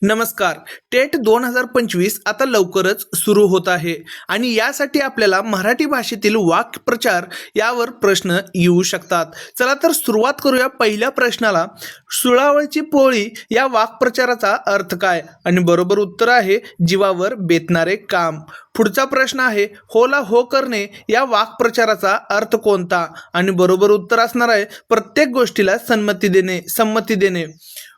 नमस्कार. टेट दोन हजार पंचवीस आता लवकरच सुरू होत आहे. आणि यासाठी आपल्याला मराठी भाषेतील वाक्प्रचार यावर प्रश्न येऊ शकतात. चला तर सुरुवात करूया पहिल्या प्रश्नाला. सुळावळची पोळी या वाक्प्रचाराचा अर्थ काय? आणि बरोबर उत्तर आहे जीवावर बेतणारे काम. पुढचा प्रश्न आहे होला हो करणे या वाक्प्रचाराचा अर्थ कोणता? आणि बरोबर उत्तर असणार आहे प्रत्येक गोष्टीला संमती देणे संमती देणे.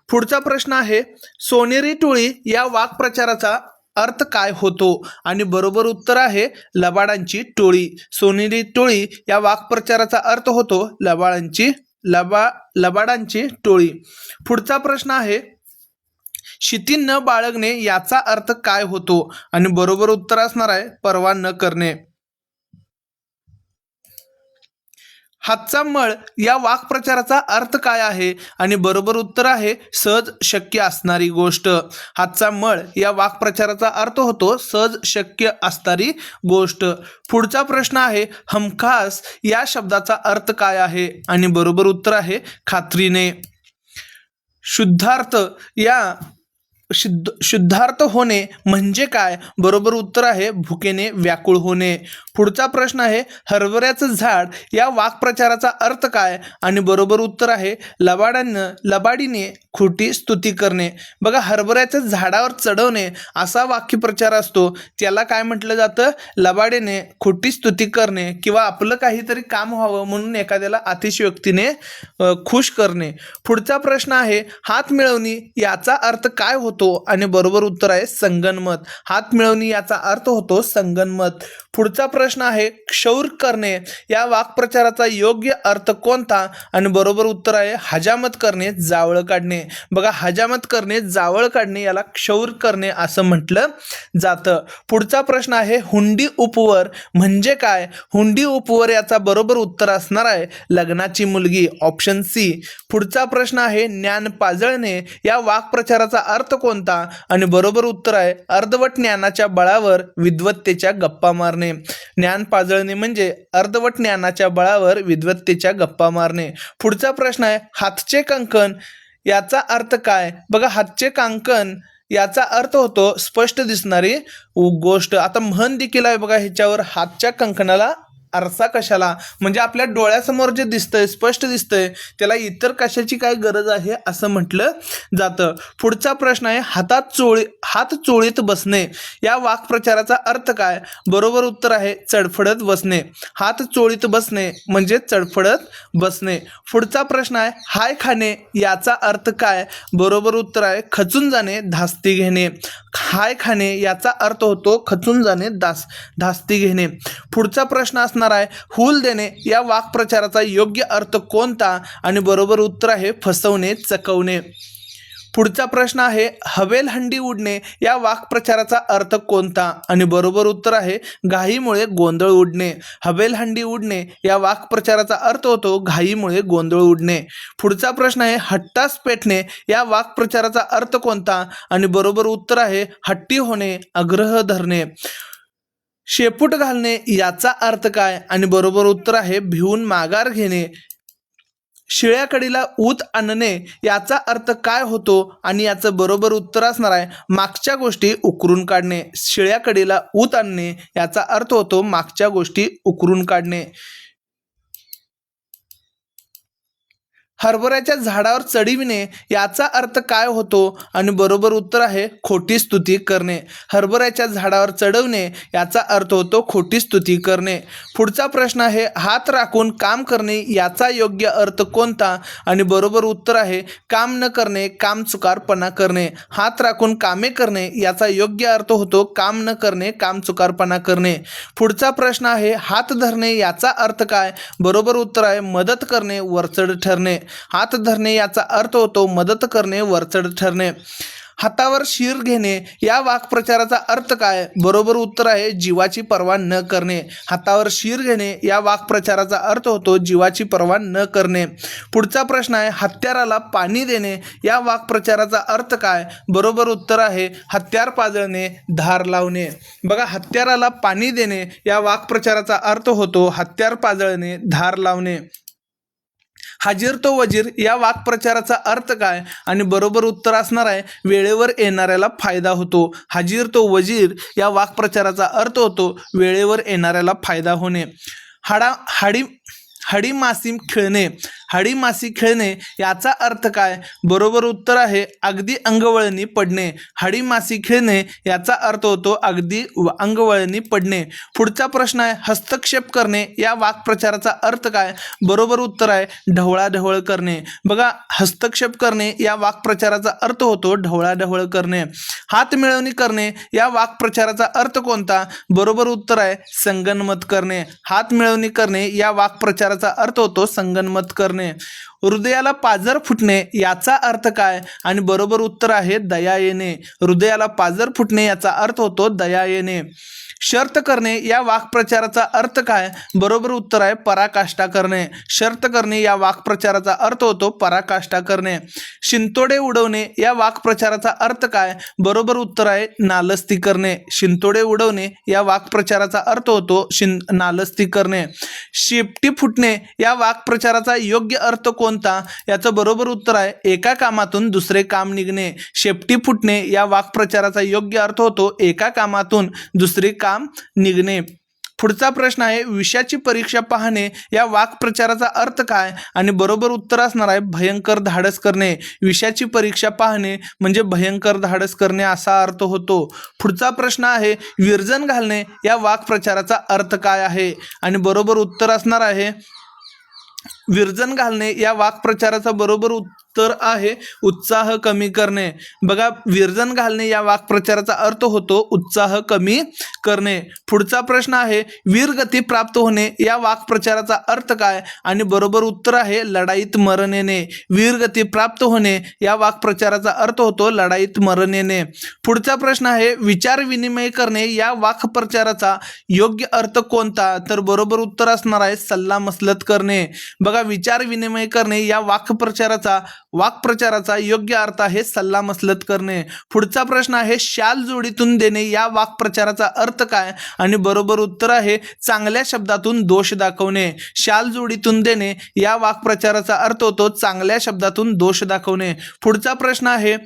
पुढचा प्रश्न आहे सोनेरी टोळी या वाक्प्रचाराचा अर्थ काय होतो? आणि बरोबर उत्तर आहे लबाडांची टोळी. सोनेरी टोळी या वाक्प्रचाराचा अर्थ होतो लबाडांची लबा लबाडांची टोळी. पुढचा प्रश्न आहे शिती न बाळगणे याचा अर्थ काय होतो? आणि बरोबर उत्तर असणार आहे परवा न करणे. हातचा मळ या वाक्प्रचाराचा अर्थ काय आहे? आणि बरोबर उत्तर आहे सहज शक्य असणारी गोष्ट. हातचा मळ या वाक्प्रचाराचा अर्थ होतो सहज शक्य असणारी गोष्ट. पुढचा प्रश्न आहे हमखास या शब्दाचा अर्थ काय आहे? आणि बरोबर उत्तर आहे खात्रीने. शुद्धार्थ या शुद्ध शुद्धार्थ होणे म्हणजे काय? बरोबर उत्तर आहे भुकेने व्याकुळ होणे. पुढचा प्रश्न आहे हरभऱ्याचं झाड या वाक्प्रचाराचा अर्थ काय? आणि बरोबर उत्तर आहे लबाडानं लबाडीने खोटी स्तुती करणे. बघा हरभऱ्याच्या झाडावर चढवणे असा वाक्यप्रचार असतो. त्याला काय म्हटलं जातं? लबाडीने खोटी स्तुती करणे किंवा आपलं काहीतरी काम व्हावं म्हणून एखाद्याला अतिशयोक्तीने खुश करणे. पुढचा प्रश्न आहे हात मिळवणी याचा अर्थ काय होतो? आणि बरोबर उत्तर आहे संगनमत. हात मिळवणी याचा अर्थ होतो संगनमत. पुढचा प्रश्न आहे क्षौर करणे. या वाक्प्रचाराचा योग्य अर्थ कोणता? आणि बरोबर उत्तर आहे हजामत करणे जावळ काढणे. बघा हजामत करणे जावळ काढणे याला क्षौर करणे असं म्हटलं जातं. पुढचा प्रश्न आहे हुंडी उपवर म्हणजे काय? हुंडी उपवर याचा बरोबर उत्तर असणार आहे लग्नाची मुलगी ऑप्शन सी. पुढचा प्रश्न आहे ज्ञान पाजळणे. या वाक्प्रचाराचा अर्थ कोणता? आणि बरोबर उत्तर आहे अर्धवट ज्ञानाच्या बळावर विद्वत्तेच्या गप्पा मारणे. ज्ञान पाजळणे म्हणजे अर्धवट ज्ञानाच्या बळावर विद्वत्तेच्या गप्पा मारणे. पुढचा प्रश्न आहे हातचे कंकण याचा अर्थ काय? बघा हातचे कांकन याचा अर्थ होतो स्पष्ट दिसणारी गोष्ट. आता म्हण देखील आहे बघा ह्याच्यावर हातच्या कंकणाला आरसा कशाला? म्हणजे आपल्या डोळ्यासमोर जे दिसतंय स्पष्ट दिसतंय त्याला इतर कशाची काय गरज आहे असं म्हटलं जातं. पुढचा प्रश्न आहे हातात चोळी हात चोळीत बसणे या वाक्प्रचाराचा अर्थ काय? बरोबर उत्तर आहे चडफडत बसणे. हात चोळीत बसणे म्हणजे चडफडत बसणे. पुढचा प्रश्न आहे हाय खाणे याचा अर्थ काय? बरोबर उत्तर आहे खचून जाणे धास्ती घेणे. हाय खाणे याचा अर्थ होतो खचून जाणे दास धास्ती घेणे. पुढचा प्रश्न असणार आहे? हुल देणे या वाक्प्रचाराचा योग्य अर्थ कोणता? आणि बरोबर उत्तर आहे फसवणे चकवणे. पुढचा प्रश्न आहे हवेल हंडी उडणे या वाक्प्रचाराचा अर्थ कोणता? आणि बरोबर उत्तर आहे घाईमुळे गोंधळ उडणे. हवेल हंडी उडणे या वाक्प्रचाराचा अर्थ होतो घाईमुळे गोंधळ उडणे. पुढचा प्रश्न आहे हट्टास पेटणे या वाक्प्रचाराचा अर्थ कोणता? आणि बरोबर उत्तर आहे हट्टी होणे आग्रह धरणे. शेपूट घालणे याचा अर्थ काय? आणि बरोबर उत्तर आहे भिवून माघार घेणे. शिळ्या कडीला ऊत आणणे याचा अर्थ काय होतो? आणि याचं बरोबर उत्तर असणार आहे मागच्या गोष्टी उकरून काढणे. शिळ्या कडीला ऊत आणणे याचा अर्थ होतो मागच्या गोष्टी उकरून काढणे. हरभऱ्याच्या झाडावर चढविणे याचा अर्थ काय होतो? आणि बरोबर उत्तर आहे खोटी स्तुती करणे. हरभऱ्याच्या झाडावर चढवणे याचा अर्थ होतो खोटी स्तुती करणे. पुढचा प्रश्न आहे हात राखून काम करणे याचा योग्य अर्थ कोणता? आणि बरोबर उत्तर आहे काम न करणे काम चुकारपणा करणे. हात राखून कामे करणे याचा योग्य अर्थ होतो काम न करणे काम चुकारपणा करणे. पुढचा प्रश्न आहे हात धरणे याचा अर्थ काय? बरोबर उत्तर आहे मदत करणे वरचढ ठरणे. हात धरणे याचा अर्थ होतो मदत करणे वरचढ ठरणे. हातावर शिर घेणे या वाक्प्रचाराचा अर्थ काय? बरोबर उत्तर आहे जीवाची पर्वा न करणे. हातावर शिर घेणे या वाक्प्रचाराचा अर्थ होतो जीवाची पर्वा न करणे. पुढचा प्रश्न आहे हत्याराला पाणी देणे या वाक्प्रचाराचा अर्थ काय? बरोबर उत्तर आहे हत्यार पाजळणे धार लावणे. बघा हत्याराला पाणी देणे या वाक्प्रचाराचा अर्थ होतो हत्यार पाजळणे धार लावणे. हाजीर तो वजीर या वाक्प्रचाराचा अर्थ काय आणि बरोबर उत्तर असणार आहे वेळेवर येणाऱ्याला फायदा होतो. हाजीर तो वजीर या वाक्प्रचाराचा अर्थ होतो वेळेवर येणाऱ्याला फायदा होणे. हाडा हाडी हाडी मासिम खेळणे. हडी मासी खेळणे याचा अर्थ काय? बरोबर उत्तर आहे अगदी अंगवळणी पडणे. हडी मासी खेळणे याचा अर्थ होतो अगदी अंगवळणी पडणे. पुढचा प्रश्न आहे हस्तक्षेप करणे या वाक्प्रचाराचा अर्थ काय? बरोबर उत्तर आहे ढवळाढवळ करणे. बघा हस्तक्षेप करणे या वाक्प्रचाराचा अर्थ होतो ढवळाढवळ करणे. हात मिळवणी करणे या वाक्प्रचाराचा अर्थ कोणता? बरोबर उत्तर आहे संगनमत करणे. हात मिळवणी करणे या वाक्प्रचाराचा अर्थ होतो संगनमत करणे. हृदयाला पाजर फुटणे याचा अर्थ काय? आणि बरोबर उत्तर आहे दया येणे. हृदयाला पाजर फुटणे याचा अर्थ होतो दया येणे. शर्त करणे या वाक्प्रचाराचा अर्थ काय? बरोबर उत्तर आहे पराकाष्ठा करणे. शर्त करणे या वाक्प्रचाराचा अर्थ होतो पराकाष्ठा करणे. शिंतोडे उडवणे या वाक्प्रचाराचा अर्थ काय? बरोबर उत्तर आहे नालस्ती करणे. शिंतोडे उडवणे या वाक्प्रचाराचा अर्थ होतो शिं नालस्ती करणे. शेपटी फुटणे या वाक्प्रचाराचा योग्य अर्थ कोणता? याचं बरोबर उत्तर आहे एका कामातून दुसरे काम निघणे. शेपटी फुटणे या वाक्प्रचाराचा योग्य अर्थ होतो एका कामातून दुसरे काम निघणे. पुढचा प्रश्न आहे विषयाची परीक्षा पाहणे या वाक्प्रचाराचा अर्थ काय? आणि बरोबर उत्तर असणार आहे भयंकर धाडस करणे. विषयाची परीक्षा पाहणे म्हणजे भयंकर धाडस करणे असा अर्थ होतो. पुढचा प्रश्न आहे विरजन घालणे या वाक्प्रचाराचा अर्थ काय आहे? आणि बरोबर उत्तर असणार आहे विरजन घालणे या वाक्प्रचाराचा बरोबर तर आहे उत्साह कमी करणे. बघा विरजन घालणे या वाक्प्रचाराचा अर्थ होतो उत्साह कमी करणे. पुढचा प्रश्न आहे वीरगती प्राप्त होणे या वाक्प्रचाराचा अर्थ काय? आणि बरोबर उत्तर आहे लढाईत मरण येणे. वीरगती प्राप्त होणे या वाक्प्रचाराचा अर्थ होतो लढाईत मरण येणे. पुढचा प्रश्न आहे विचार विनिमय करणे या वाक्प्रचाराचा योग्य अर्थ कोणता? तर बरोबर उत्तर असणार आहे सल्ला मसलत करणे. बघा विचार विनिमय करणे या वाक्प्रचाराचा वाक्प्रचाराचा योग्य अर्थ आहे सल्ला मसलत करणे. पुढचा प्रश्न आहे शाल जोडीतून देणे या वाक्प्रचाराचा अर्थ काय? आणि बरोबर उत्तर आहे चांगल्या शब्दातून दोष दाखवणे. शाल जोडीतून देणे या वाक्प्रचाराचा अर्थ होतो चांगल्या शब्दातून दोष दाखवणे. पुढचा प्रश्न आहे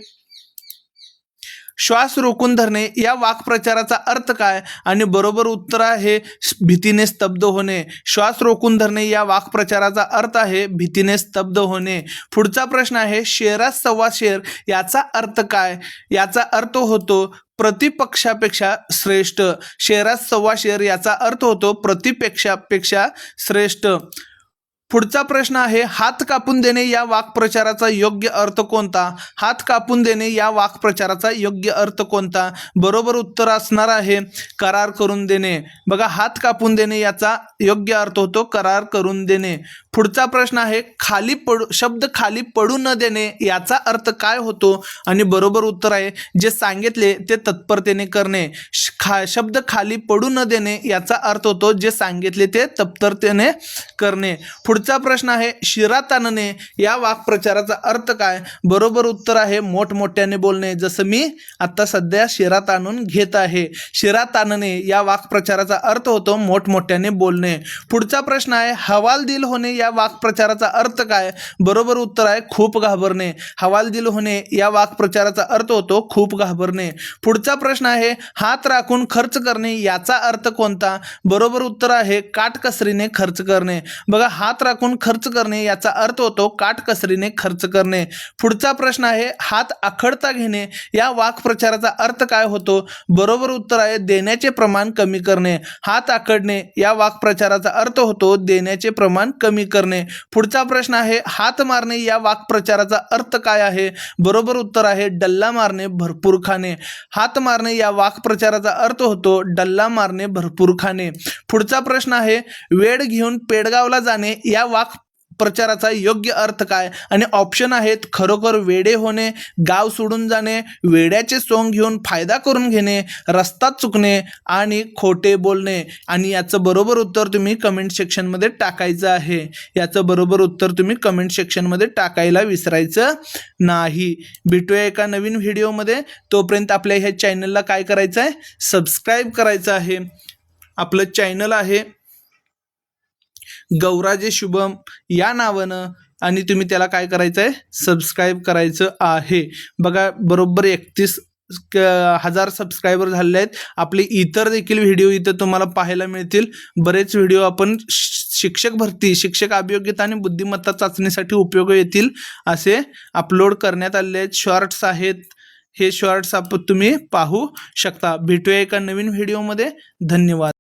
श्वास रोखून धरणे या वाक्प्रचाराचा अर्थ काय आणि बरोबर उत्तर आहे भीतीने स्तब्ध होणे. श्वास रोखून धरणे या वाक्प्रचाराचा अर्थ आहे भीतीने स्तब्ध होणे. पुढचा प्रश्न आहे शेरात सव्वा शेर याचा अर्थ काय? याचा अर्थ होतो प्रतिपक्षापेक्षा श्रेष्ठ. शेरात सव्वा शेर याचा अर्थ होतो प्रतिपेक्षापेक्षा श्रेष्ठ. पुढचा प्रश्न आहे हात कापून देणे या वाक्प्रचाराचा योग्य अर्थ कोणता? हात कापून देणे या वाक्प्रचाराचा योग्य अर्थ कोणता? बरोबर उत्तर असणार आहे करार करून देणे. बघा हात कापून देणे याचा योग्य अर्थ होतो करार करून देणे. पुढचा प्रश्न आहे खाली पडू शब्द खाली पडू न देणे याचा अर्थ काय होतो? आणि बरोबर उत्तर आहे जे सांगितले ते तत्परतेने करणे. श- खा शब्द खाली पडू न देणे याचा अर्थ होतो जे सांगितले ते तत्परतेने करणे. पुढ पुढचा प्रश्न आहे शिरा ताणणे या वाक्प्रचाराचा अर्थ काय? बरोबर उत्तर आहे मोठमोठ्याने बोलणे. जसं मी आता सध्या शिरा ताणून घेत आहे. शिरा ताणणे या वाक्प्रचाराचा अर्थ होतो मोठमोठ्याने बोलणे. पुढचा प्रश्न आहे हवालदिल होणे या वाक्प्रचाराचा अर्थ काय? बरोबर उत्तर आहे खूप घाबरणे. हवालदिल होणे या वाक्प्रचाराचा अर्थ होतो खूप घाबरणे. पुढचा प्रश्न आहे हात राखून खर्च करणे याचा अर्थ कोणता? बरोबर उत्तर आहे काटकसरीने खर्च करणे. बघा हात राखून खर्च करणे याचा अर्थ होतो काटकसरीने खर्च करणे. पुढचा प्रश्न आहे हात आखडता घेणे. या वाक्प्रचाराचा अर्थ काय होतो? बरोबर उत्तर आहे देण्याचे प्रमाण कमी करणे. हात आखडणे या वाक्प्रचाराचा अर्थ होतो देण्याचे प्रमाण कमी करणे. पुढचा प्रश्न आहे हात मारणे या वाक्प्रचाराचा अर्थ काय आहे? बरोबर उत्तर आहे डल्ला मारणे भरपूर खाणे. हात मारणे या वाक्प्रचाराचा अर्थ होतो डल्ला मारणे भरपूर खाणे. पुढचा प्रश्न आहे वेळ घेऊन पेडगावला जाणे या या वाक प्रचाराचा योग्य अर्थ काय? आणि ऑप्शन आहेत खरोखर वेडे होणे गाव सोडून जाणे वेड्याचे सोंग घेऊन फायदा करून घेणे रस्ता चुकणे आणि खोटे बोलणे. आणि याचं बरोबर उत्तर तुम्ही कमेंट सेक्शनमध्ये टाकायचं आहे. याचं बरोबर उत्तर तुम्ही कमेंट सेक्शनमध्ये टाकायला विसरायचं नाही. भेटूया एका नवीन व्हिडिओमध्ये तोपर्यंत आपल्या ह्या चॅनलला काय करायचं आहे सबस्क्राईब करायचं आहे. आपलं चॅनल आहे गौराजे शुभम या नावानं आणि तुम्ही त्याला काय करायचं आहे सबस्क्राईब करायचं आहे. बघा बरोबर एकतीस हजार सबस्क्रायबर झालेले आहेत. आपले इतर देखील व्हिडिओ इथं तुम्हाला पाहायला मिळतील. बरेच व्हिडिओ आपण शिक्षक भरती शिक्षक अभियोग्यता आणि बुद्धिमत्ता चाचणीसाठी उपयोग येतील असे अपलोड करण्यात आलेले आहेत. शॉर्ट्स आहेत. हे शॉर्ट्स आपण तुम्ही पाहू शकता. भेटूया एका नवीन व्हिडिओमध्ये धन्यवाद.